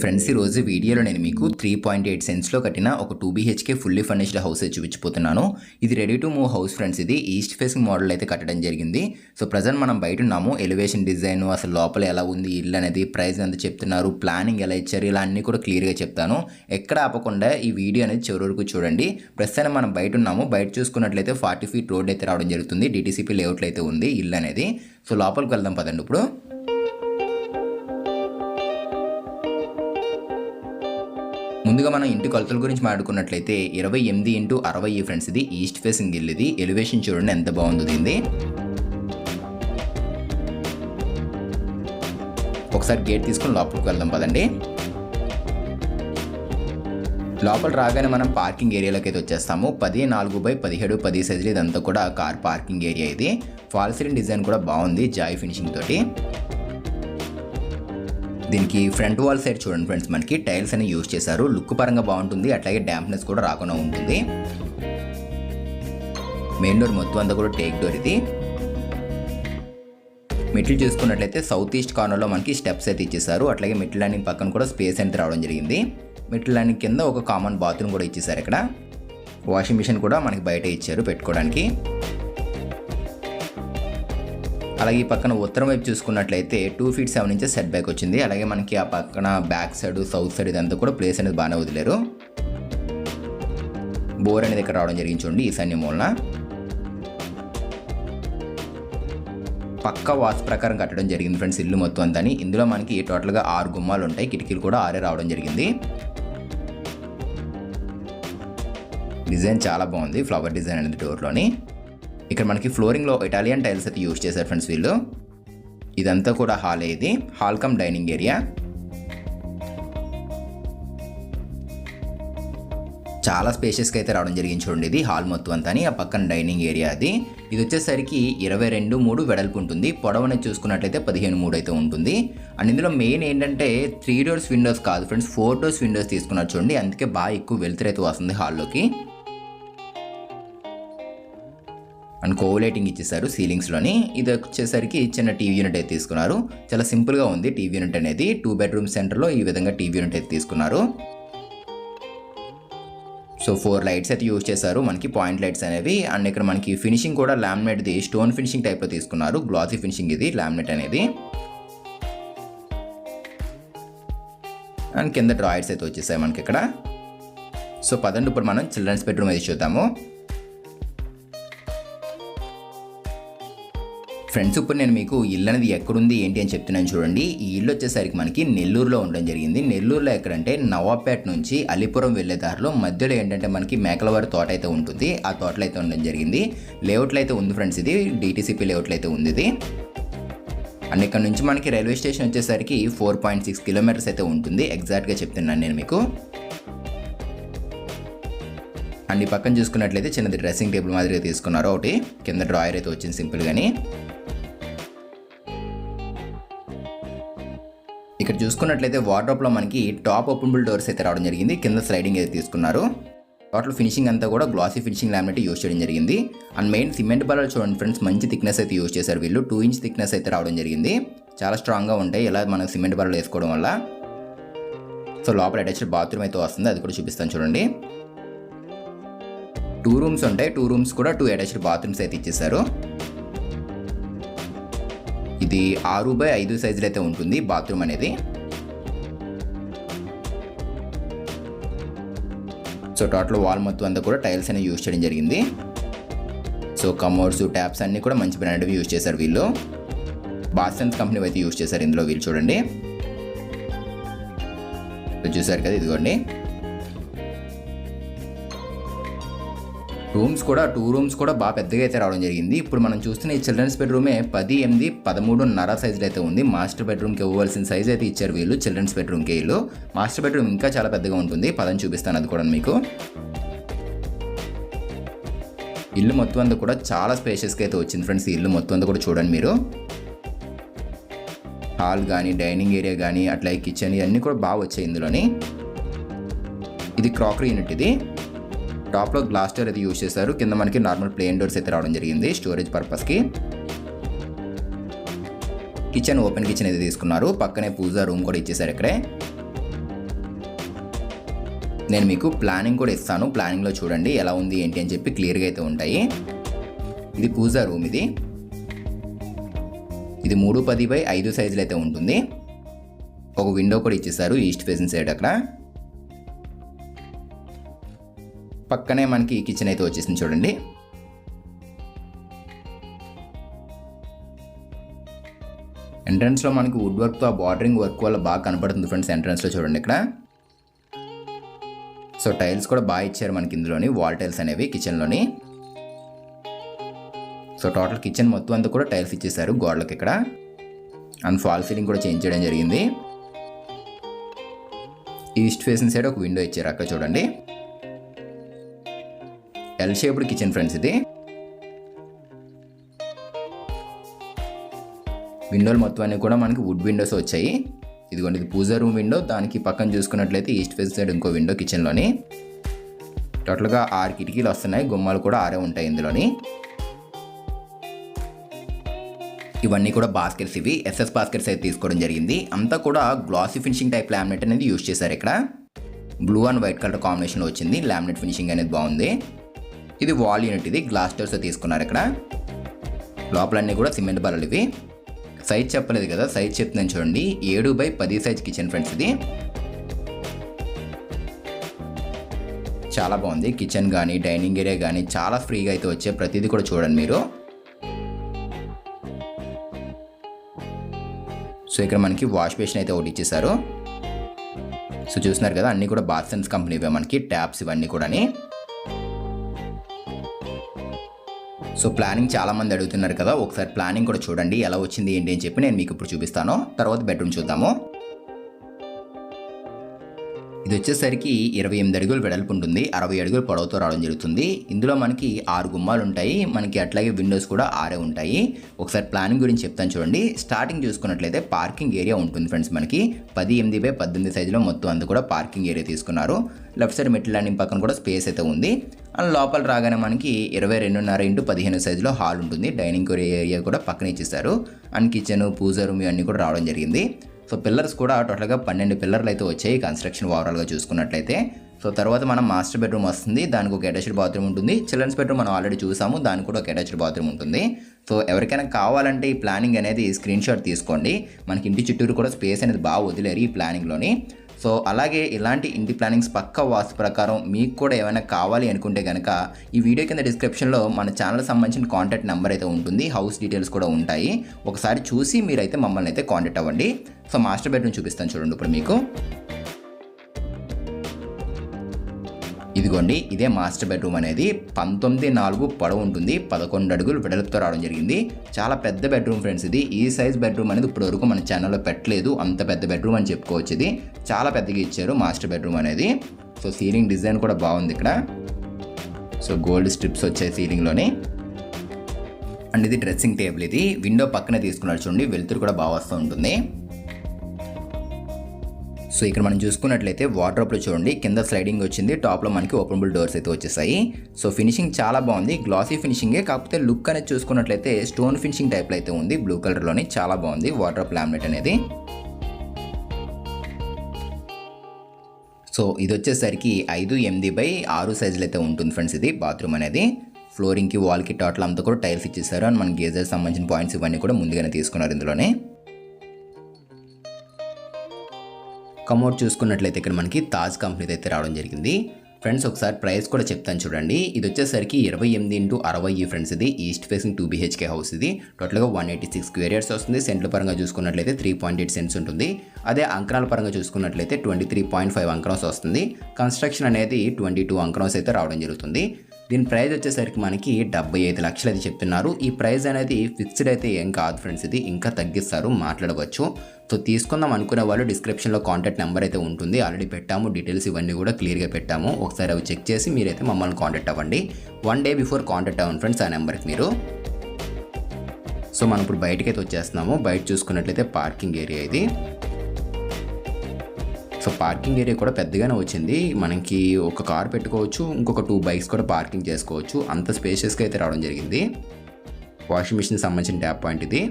Friends ఈ రోజు వీడియోలో నేను మీకు త్రీ పాయింట్ ఎయిట్ సెన్స్లో కట్టిన ఒక two BHK fully furnished house చూపించిపోతున్నాను ఇది ready to move house friends ఇది ఈస్ట్ ఫేసింగ్ మోడల్ అయితే కట్టడం జరిగింది. సో ప్రజెంట్ మనం బయట ఉన్నాము. ఎలివేషన్ డిజైన్ అసలు లోపల ఎలా ఉంది ఇల్లు అనేది ప్రైస్ ఎంత చెప్తున్నారు ప్లానింగ్ ఎలా ఇచ్చారు ఇలా అన్నీ కూడా క్లియర్గా చెప్తాను. ఎక్కడ ఆపకుండా ఈ వీడియో అనేది చివరి వరకు చూడండి. ప్రస్తుతానికి మనం బయట ఉన్నాము. బయట చూసుకున్నట్లయితే ఫార్టీ ఫీట్ రోడ్ అయితే రావడం జరుగుతుంది. డిటీసీపీ లేఅవుట్లో అయితే ఉంది ఇల్లు అనేది. సో లోపలికి వెళ్దాం పదండి ఇప్పుడు. ముందుగా మనం ఇంటి కొలతల గురించి మాట్లాడుకున్నట్లయితే ఇరవై ఎనిమిది ఇంటూ అరవై ఫ్రెండ్స్ ఇది ఈస్ట్ ఫేసింగ్ ఇల్లు ఇది ఎలివేషన్ చూడండి ఎంత బాగుంది దీన్ని ఒకసారి గేట్ తీసుకుని లోపలికి వెళ్దాం పదండి. లోపల రాగానే మనం పార్కింగ్ ఏరియాలోకి అయితే వచ్చేస్తాము. పది నాలుగు బై పదిహేడు పది సైజులు ఇదంతా కూడా కార్ పార్కింగ్ ఏరియా ఇది. ఫాల్ సీలింగ్ డిజైన్ కూడా బాగుంది జాయ్ ఫినిషింగ్ తోటి. దీనికి ఫ్రంట్ వాల్ సైడ్ చూడండి ఫ్రెండ్స్ మనకి టైల్స్ అని యూజ్ చేశారు. లుక్ పరంగా బాగుంటుంది అట్లాగే డ్యాంప్నెస్ కూడా రాకుండా ఉంటుంది. మెయిన్ డోర్ మొత్తం అంతా కూడా టేక్ డోర్ ఇది. మెట్లు చూసుకున్నట్లయితే సౌత్ ఈస్ట్ కార్నర్లో మనకి స్టెప్స్ అయితే ఇచ్చేసారు అట్లాగే మెట్ల ల్యాండింగ్ పక్కన కూడా స్పేస్ అయితే రావడం జరిగింది. మెట్ల ల్యాండింగ్ కింద ఒక కామన్ బాత్రూమ్ కూడా ఇచ్చేసారు ఇక్కడ. వాషింగ్ మిషన్ కూడా మనకి బయట ఇచ్చారు పెట్టుకోవడానికి. అలాగే ఈ పక్కన ఉత్తరం వైపు చూసుకున్నట్లయితే two feet seven inches set back వచ్చింది. అలాగే మనకి ఆ పక్కన బ్యాక్ సైడ్ సౌత్ సైడ్ ఇదంతా కూడా ప్లేస్ అనేది బాగానే వదిలేరు. బోర్ అనేది ఇక్కడ రావడం జరిగింది చూడండి ఈశాన్య మూలన. పక్క వాస్తు ప్రకారం కట్టడం జరిగింది ఫ్రెండ్స్ ఇల్లు మొత్తం అంతా ఇందులో మనకి టోటల్గా ఆరు గుమ్మాలు ఉంటాయి. కిటికీలు కూడా ఆరే రావడం జరిగింది. డిజైన్ చాలా బాగుంది. ఫ్లవర్ డిజైన్ అనేది డోర్లోని ఇక్కడ మనకి ఫ్లోరింగ్లో ఇటాలియన్ టైల్స్ అయితే యూజ్ చేశారు ఫ్రెండ్స్ వీళ్ళు. ఇదంతా కూడా హాల్ ఇది. Hall cum dining area. చాలా స్పేషియస్గా అయితే రావడం జరిగింది చూడండి ఇది. హాల్ మొత్తం అంతా ఆ పక్కన డైనింగ్ ఏరియా అది. ఇది వచ్చేసరికి ఇరవై రెండు మూడు వెడల్పు ఉంటుంది. పొడవని చూసుకున్నట్లయితే పదిహేను మూడు అయితే ఉంటుంది. అండ్ ఇందులో మెయిన్ ఏంటంటే త్రీ డోర్స్ విండోస్ కాదు ఫ్రెండ్స్ ఫోర్ డోర్స్ విండోస్ తీసుకున్నారు చూడండి. అందుకే బాగా ఎక్కువ వెలుతురు అయితే వస్తుంది హాల్లోకి. అండ్ కోలైటింగ్ ఇచ్చేసారు సీలింగ్స్లోని. ఇది వచ్చేసరికి చిన్న టీవీ యూనిట్ అయితే తీసుకున్నారు. చాలా సింపుల్గా ఉంది టీవీ యూనిట్ అనేది. టూ బెడ్రూమ్ సెంటర్లో ఈ విధంగా టీవీ యూనిట్ అయితే తీసుకున్నారు. సో ఫోర్ లైట్స్ అయితే యూజ్ చేశారు. మనకి పాయింట్ లైట్స్ అనేవి. అండ్ ఇక్కడ మనకి ఫినిషింగ్ కూడా లామినేట్ది స్టోన్ ఫినిషింగ్ టైప్లో తీసుకున్నారు. గ్లాసీ ఫినిషింగ్ ఇది లామినేట్ అనేది. అండ్ కింద డ్రాయిడ్స్ అయితే వచ్చేసాయి మనకి ఇక్కడ. సో పదండి ఇప్పుడు మనం చిల్డ్రన్స్ బెడ్రూమ్ అయితే చూద్దాము. ఫ్రెండ్స్ ఇప్పుడు నేను మీకు ఇల్లు అనేది ఎక్కడుంది ఏంటి అని చెప్తున్నాను చూడండి. ఈ ఇల్లు వచ్చేసరికి మనకి నెల్లూరులో ఉండడం జరిగింది. నెల్లూరులో ఎక్కడంటే నవాబ్పేట నుంచి అలీపురం వెళ్ళే దారిలో మధ్యలో ఏంటంటే మనకి మేకలవారి తోట అయితే ఉంటుంది. ఆ తోటలో అయితే ఉండడం జరిగింది. లేఅవుట్లో అయితే ఉంది ఫ్రెండ్స్ ఇది డిటీసీపీ లేఅవుట్లో అయితే ఉంది ఇది. అండ్ ఇక్కడ నుంచి మనకి రైల్వే స్టేషన్ వచ్చేసరికి ఫోర్ పాయింట్ సిక్స్ కిలోమీటర్స్ అయితే ఉంటుంది. ఎగ్జాక్ట్గా చెప్తున్నాను నేను మీకు. అండ్ ఈ పక్కన చూసుకున్నట్లయితే చిన్నది డ్రెస్సింగ్ టేబుల్ మాదిరిగా తీసుకున్నారు ఒకటి. కింద డ్రాయర్ అయితే వచ్చింది సింపుల్ చూసుకున్నట్లయితే వార్డ్రోప్లో మనకి టాప్ ఓపెన్బుల్ డోర్స్ అయితే రావడం జరిగింది. కింద స్లైడింగ్ అయితే తీసుకున్నారు. టోటల్ ఫినిషింగ్ అంతా కూడా గ్లాసీ ఫినిషింగ్ లామినేట్ యూస్ చేయడం జరిగింది. అండ్ మెయిన్ సిమెంట్ బలాలు చూడండి ఫ్రెండ్స్ మంచి థిక్నెస్ అయితే యూస్ చేశారు వీళ్ళు. టూ ఇంచ్ థిక్నెస్ అయితే రావడం జరిగింది. చాలా స్ట్రాంగ్గా ఉంటాయి. ఇలా మనం సిమెంట్ బలాలు వేసుకోవడం వల్ల. సో లోపల అటాచ్డ్ బాత్రూమ్ అయితే వస్తుంది. అది కూడా చూపిస్తాను చూడండి. టూ రూమ్స్ ఉంటాయి. టూ రూమ్స్ కూడా టూ అటాచ్డ్ బాత్రూమ్స్ అయితే ఇచ్చేసారు ఇది ఆరు బై ఐదు సైజులు అయితే ఉంటుంది. బాత్రూమ్ అనేది. సో టోటల్ వాల్ మొత్తం అంతా కూడా టైల్స్ అనేవి యూజ్ చేయడం జరిగింది. సో కమోడ్స్ ట్యాప్స్ అన్నీ కూడా మంచి బ్రాండ్వి యూజ్ చేశారు వీళ్ళు. బాస్టన్స్ కంపెనీ అయితే యూజ్ చేశారు ఇందులో వీళ్ళు చూడండి. చూసారు కదా ఇదిగోండి. రూమ్స్ కూడా టూ రూమ్స్ కూడా బాగా పెద్దగా అయితే రావడం జరిగింది. ఇప్పుడు మనం చూస్తున్న ఈ చిల్డ్రన్స్ బెడ్రూమే పది ఎనిమిది పదమూడున్నర సైజులో అయితే ఉంది. మాస్టర్ బెడ్రూమ్కి ఇవ్వాల్సిన సైజ్ అయితే ఇచ్చారు వీళ్ళు చిల్డ్రన్స్ బెడ్రూమ్కి వీళ్ళు. మాస్టర్ బెడ్రూమ్ ఇంకా చాలా పెద్దగా ఉంటుంది. పదని చూపిస్తాను అది కూడా మీకు. ఇల్లు మొత్తం అంతా కూడా చాలా స్పేషియస్గా అయితే వచ్చింది ఫ్రెండ్స్. ఈ ఇల్లు మొత్తం అంతా కూడా చూడండి మీరు. హాల్ కానీ డైనింగ్ ఏరియా కానీ అట్లా కిచెన్ ఇవన్నీ కూడా బాగా వచ్చాయి ఇందులోని. ఇది క్రాకరీ యూనిట్ ఇది. టాప్లో గ్లాస్ డోర్ అయితే యూజ్ చేశారు. కింద మనకి నార్మల్ ప్లేన్ డోర్స్ అయితే రావడం జరిగింది స్టోరేజ్ పర్పస్కి. కిచెన్ ఓపెన్ కిచెన్ అయితే తీసుకున్నారు. పక్కనే పూజా రూమ్ కూడా ఇచ్చేసారు ఇక్కడే. నేను మీకు ప్లానింగ్ కూడా ఇస్తాను. ప్లానింగ్లో చూడండి ఎలా ఉంది ఏంటి అని చెప్పి క్లియర్గా అయితే ఉంటాయి. ఇది పూజా రూమ్ ఇది. ఇది మూడు పది బై ఐదు సైజులు అయితే ఉంటుంది. ఒక విండో కూడా ఇచ్చేసారు ఈస్ట్ ఫేసింగ్ సైడ్ అక్కడ. పక్కనే మనకి కిచెన్ అయితే వచ్చేసింది చూడండి. ఎంట్రన్స్లో మనకి వుడ్ వర్క్తో ఆ బార్డరింగ్ వర్క్ వల్ల బాగా కనపడుతుంది ఫ్రెండ్స్ ఎంట్రన్స్లో చూడండి ఇక్కడ. సో టైల్స్ కూడా బాగా ఇచ్చారు మనకి ఇందులోని వాల్ టైల్స్ అనేవి కిచెన్లోని సో టోటల్ కిచెన్ మొత్తం అంతా కూడా టైల్స్ ఇచ్చేసారు గోడలకు ఇక్కడ. అండ్ ఫాల్ సీలింగ్ కూడా చేంజ్ చేయడం జరిగింది. ఈస్ట్ ఫేసింగ్ సైడ్ ఒక విండో ఇచ్చారు అక్కడ చూడండి. ఎల్ షేప్డ్ కిచెన్ ఫ్రెండ్స్ ఇది. విండోలు మొత్తం అన్నీ కూడా మనకి వుడ్ విండోస్ వచ్చాయి. ఇదిగోండి ఇది పూజా రూమ్ విండో. దానికి పక్కన చూసుకున్నట్లయితే ఈస్ట్ ఫేస్ సైడ్ ఇంకో విండో కిచెన్లోని. టోటల్గా ఆరు కిటికీలు వస్తున్నాయి. గుమ్మాలు కూడా ఆరే ఉంటాయి ఇందులోని. ఇవన్నీ కూడా బాస్కెట్స్ ఇవి. ఎస్ఎస్ బాస్కెట్స్ అయితే తీసుకోవడం జరిగింది. అంతా కూడా గ్లాసీ ఫినిషింగ్ టైప్ లామినేట్ అనేది యూస్ చేశారు ఇక్కడ. బ్లూ అండ్ వైట్ కలర్ కాంబినేషన్లో వచ్చింది. లామినేట్ ఫినిషింగ్ అనేది బాగుంది. ఇది వాల్ యూనిట్ ఇది గ్లాస్ డోర్స్ తీసుకున్నారు ఇక్కడ. లోపలన్నీ కూడా సిమెంట్ బల్లలు ఇవి. సైజ్ చెప్పలేదు కదా సైజ్ చెప్తున్నాను చూడండి. ఏడు బై పది సైజ్ కిచెన్ ఫ్రెండ్స్ ఇది. చాలా బాగుంది. కిచెన్ కానీ డైనింగ్ ఏరియా కానీ చాలా ఫ్రీగా అయితే వచ్చే ప్రతిదీ కూడా చూడండి మీరు. సో ఇక్కడ మనకి వాష్ బేసిన్ అయితే ఒకటి ఇచ్చేసారు సో చూస్తున్నారు కదా అన్నీ కూడా బాత్సన్స్ కంపెనీవే మనకి. ట్యాప్స్ ఇవన్నీ కూడాని. సో ప్లానింగ్ చాలామంది అడుగుతున్నారు కదా ఒకసారి ప్లానింగ్ కూడా చూడండి ఎలా వచ్చింది ఏంటి అని చెప్పి నేను మీకు ఇప్పుడు చూపిస్తాను. తర్వాత బెడ్రూమ్ చూద్దాము. ఇది వచ్చేసరికి ఇరవై ఎనిమిది అడుగులు వెడల్పు ఉంటుంది. అరవై అడుగులు పొడవుతో రావడం జరుగుతుంది. ఇందులో మనకి ఆరు గుమ్మాలు ఉంటాయి. మనకి అట్లాగే విండోస్ కూడా ఆరే ఉంటాయి. ఒకసారి ప్లానింగ్ గురించి చెప్తాను చూడండి. స్టార్టింగ్ చూసుకున్నట్లయితే పార్కింగ్ ఏరియా ఉంటుంది ఫ్రెండ్స్ మనకి. పది ఎనిమిది బై పద్దెనిమిది సైజులో మొత్తం అంతా కూడా పార్కింగ్ ఏరియా తీసుకున్నారు. లెఫ్ట్ సైడ్ మెట్ల ల్యాండింగ్ పక్కన కూడా స్పేస్ అయితే ఉంది. అండ్ లోపల రాగానే మనకి ఇరవై రెండున్నర ఇంటూ పదిహేను సైజులో హాల్ ఉంటుంది. డైనింగ్ ఏరియా కూడా పక్కన ఇచ్చేసారు అండ్ కిచెన్ పూజ రూమ్ ఇవన్నీ కూడా రావడం జరిగింది. సో పిల్లర్స్ కూడా టోటల్గా పన్నెండు పిల్లర్లు అయితే వచ్చాయి కన్స్ట్రక్షన్ ఓవరాల్గా చూసుకున్నట్లయితే. సో తర్వాత మనం మాస్టర్ బెడ్రూమ్ వస్తుంది దానికి ఒక అటాచ్డ్ బాత్రూమ్ ఉంటుంది. చిల్డ్రన్స్ బెడ్రూమ్ మనం ఆల్రెడీ చూసాము దానికి కూడా ఒక అటాచ్డ్ బాత్రూమ్ ఉంటుంది. సో ఎవరికైనా కావాలంటే ఈ ప్లానింగ్ అనేది స్క్రీన్ షాట్ తీసుకోండి. మనకి ఇంటి చుట్టూరు కూడా స్పేస్ అనేది బాగా వదిలేరు ఈ ప్లానింగ్లోని. సో అలాగే ఇలాంటి ఇంటి ప్లానింగ్స్ పక్క వాస్తు ప్రకారం మీకు కూడా ఏమైనా కావాలి అనుకుంటే కనుక ఈ వీడియో కింద డిస్క్రిప్షన్లో మన ఛానల్ సంబంధించిన కాంటాక్ట్ నెంబర్ అయితే ఉంటుంది. హౌస్ డీటెయిల్స్ కూడా ఉంటాయి. ఒకసారి చూసి మీరైతే మమ్మల్ని అయితే కాంటాక్ట్ అవ్వండి. సో మాస్టర్ బెడ్రూమ్ చూపిస్తాను చూడండి ఇప్పుడు మీకు. ఇదిగోండి ఇదే మాస్టర్ బెడ్రూమ్ అనేది. పంతొమ్మిది నాలుగు పొడవు ఉంటుంది పదకొండు అడుగులు వెడల్పుతో రావడం జరిగింది. చాలా పెద్ద బెడ్రూమ్ ఫ్రెండ్స్ ఇది. ఈ సైజ్ బెడ్రూమ్ అనేది ఇప్పటి వరకు మన ఛానల్లో పెట్టలేదు. అంత పెద్ద బెడ్రూమ్ అని చెప్పుకోవచ్చు ఇది. చాలా పెద్దగా ఇచ్చారు మాస్టర్ బెడ్రూమ్ అనేది. సో సీలింగ్ డిజైన్ కూడా బాగుంది ఇక్కడ. సో గోల్డ్ స్ట్రిప్స్ వచ్చాయి సీలింగ్లోని. అండ్ ఇది డ్రెస్సింగ్ టేబుల్ ఇది. విండో పక్కనే తీసుకున్నారు చూడండి వెలుతురు కూడా బాగా వస్తూ ఉంటుంది. సో ఇక్కడ మనం చూసుకున్నట్లయితే వాటర్ చూడండి కింద స్లైడింగ్ వచ్చింది టాప్లో మనకి ఓపెనబుల్ డోర్స్ అయితే వచ్చేసాయి. సో ఫినిషింగ్ చాలా బాగుంది గ్లాసీ ఫినిషింగే కాకపోతే లుక్ అనేది చూసుకున్నట్లయితే స్టోన్ ఫినిషింగ్ టైప్లో అయితే ఉంది బ్లూ కలర్లోని చాలా బాగుంది వాటర్ లామినేట్ అనేది. సో ఇది వచ్చేసరికి ఐదు ఎనిమిది బై ఆరు సైజులు అయితే ఉంటుంది ఫ్రెండ్స్ ఇది బాత్రూమ్ అనేది. ఫ్లోరింగ్కి వాల్కి టోటల్ అంతా కూడా టైల్స్ ఇచ్చేసారు. అండ్ మన గేజర్ సంబంధించిన పాయింట్స్ ఇవన్నీ కూడా ముందుగానే తీసుకున్నారు ఇందులోనే. కమోడ్ చూసుకున్నట్లయితే ఇక్కడ మనకి తాజ్ కంపెనీది అయితే రావడం జరిగింది. ఫ్రెండ్స్ ఒకసారి ప్రైస్ కూడా చెప్తాను చూడండి. ఇది వచ్చేసరికి ఇరవై ఎనిమిది ఇంటూ అరవై ఫ్రెండ్స్ ఇది. East facing two BHK house ఇది. టోటల్గా one eighty six square yards వస్తుంది. సెంట్ల పరంగా చూసుకున్నట్లయితే త్రీ పాయింట్ ఎయిట్ సెంట్స్ ఉంటుంది. అదే అంకణాల పరంగా చూసుకున్నట్లయితే ట్వంటీ త్రీ పాయింట్ ఫైవ్ అంకణాస్ వస్తుంది. కన్స్ట్రక్షన్ అనేది ట్వంటీ టూ అంకణాస్ అయితే రావడం జరుగుతుంది. దీని ప్రైస్ వచ్చేసరికి మనకి డెబ్బై ఐదు లక్షలు అది చెప్తున్నారు. ఈ ప్రైస్ అనేది ఫిక్స్డ్ అయితే ఏం కాదు ఫ్రెండ్స్. ఇది ఇంకా తగ్గిస్తారు మాట్లాడవచ్చు. సో తీసుకుందాం అనుకునే వాళ్ళు డిస్క్రిప్షన్లో కాంటాక్ట్ నెంబర్ అయితే ఉంటుంది. ఆల్రెడీ పెట్టాము డీటెయిల్స్ ఇవన్నీ కూడా క్లియర్గా పెట్టాము. ఒకసారి అవి చెక్ చేసి మీరైతే మమ్మల్ని కాంటాక్ట్ అవ్వండి. వన్ డే బిఫోర్ కాంటాక్ట్ అవ్వండి ఫ్రెండ్స్ ఆ నెంబర్కి మీరు. సో మనం ఇప్పుడు బయటకైతే వచ్చేస్తున్నాము. బయట చూసుకున్నట్లయితే పార్కింగ్ ఏరియా ఇది. సో పార్కింగ్ ఏరియా కూడా పెద్దగానే వచ్చింది. మనకి ఒక కార్ పెట్టుకోవచ్చు ఇంకొక టూ బైక్స్ కూడా పార్కింగ్ చేసుకోవచ్చు. అంత స్పేషియస్గా అయితే రావడం జరిగింది. వాషింగ్ మిషన్ సంబంధించిన ట్యాప్ పాయింట్ ఇది.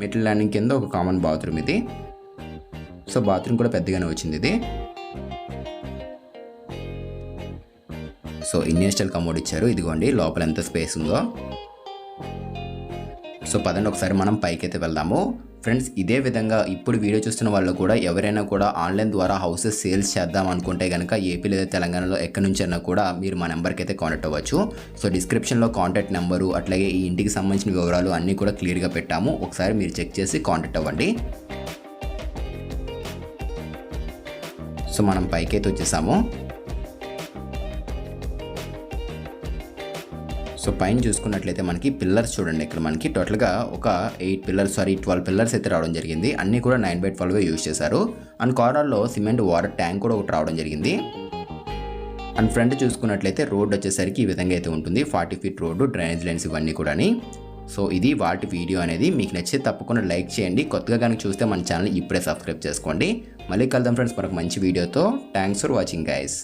మెటల్ ల్యాండింగ్ కింద ఒక కామన్ బాత్రూమ్ ఇది. సో బాత్రూమ్ కూడా పెద్దగానే వచ్చింది ఇది. సో ఇండియన్ స్టైల్ కమోడ్ ఇచ్చారు. ఇదిగోండి లోపల ఎంత స్పేస్ ఉందో. సో పదండి ఒకసారి మనం పైకి అయితే వెళ్దాము. ఫ్రెండ్స్ ఇదే విధంగా ఇప్పుడు వీడియో చూస్తున్న వాళ్ళు కూడా ఎవరైనా కూడా ఆన్లైన్ ద్వారా హౌసెస్ సేల్స్ చేద్దాం అనుకుంటే కనుక ఏపీ లేదా తెలంగాణలో ఎక్కడి నుంచి అన్నా కూడా మీరు మా నెంబర్కి అయితే కాంటాక్ట్ అవ్వచ్చు. సో డిస్క్రిప్షన్లో కాంటాక్ట్ నెంబరు అట్లాగే ఈ ఇంటికి సంబంధించిన వివరాలు అన్నీ కూడా క్లియర్గా పెట్టాము. ఒకసారి మీరు చెక్ చేసి కాంటాక్ట్ అవ్వండి. సో మనం పైకైతే వచ్చేసాము. సో పైన చూసుకున్నట్లయితే మనకి పిల్లర్స్ చూడండి. ఇక్కడ మనకి టోటల్గా ఒక eight pillars sorry twelve pillars అయితే రావడం జరిగింది. అన్నీ కూడా నైన్ బై ట్వెల్వ్ యూజ్ చేశారు. అండ్ కార్నర్లో సిమెంట్ వాటర్ ట్యాంక్ కూడా ఒకటి రావడం జరిగింది. అండ్ ఫ్రంట్ చూసుకున్నట్లయితే రోడ్ వచ్చేసరికి ఈ విధంగా అయితే ఉంటుంది. Forty feet road drainage lines ఇవన్నీ కూడాని. సో ఇది వాటి వీడియో అనేది. మీకు నచ్చితే తప్పకుండా లైక్ చేయండి. కొత్తగా కనుక చూస్తే మన ఛానల్ ఇప్పుడే సబ్స్క్రైబ్ చేసుకోండి. మళ్ళీ కలుద్దాం ఫ్రెండ్స్ మనకు మంచి వీడియోతో. Thanks for watching guys